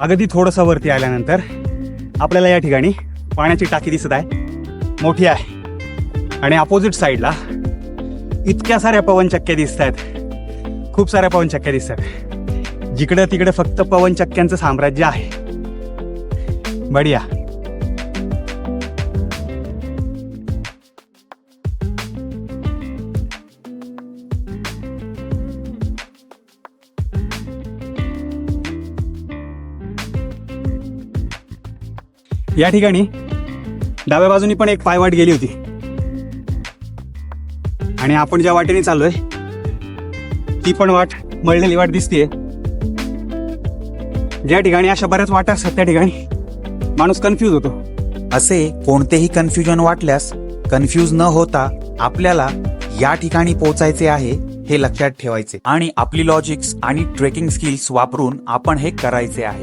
अगदी थोडंसं वरती आल्यानंतर आपल्याला या ठिकाणी पाण्याची टाकी दिसत आहे. मोठी आहे. आणि अपोजिट साईडला इतक्या साऱ्या पवनचक्क्या दिसत आहेत. खूप साऱ्या पवनचक्क्या दिसत आहेत. जिकडं तिकडे फक्त पवनचक्क्यांचं साम्राज्य आहे. बढिया. या ठिकाणी डाव्या बाजूनी पण एक पायवाट गेली होती. आणि आपण ज्या वाटेने चाललोय ती पण वाट मळलेली वाट दिसतीये. ज्या ठिकाणी अशा बऱ्याच वाटा असतात त्या ठिकाणी माणूस कन्फ्यूज होतो. असे कोणतेही कन्फ्युजन वाटल्यास कन्फ्यूज न होता आपल्याला या ठिकाणी पोहोचायचे आहे हे लक्षात ठेवायचे. आणि आपली लॉजिक्स आणि ट्रेकिंग स्किल्स वापरून आपण हे करायचे आहे.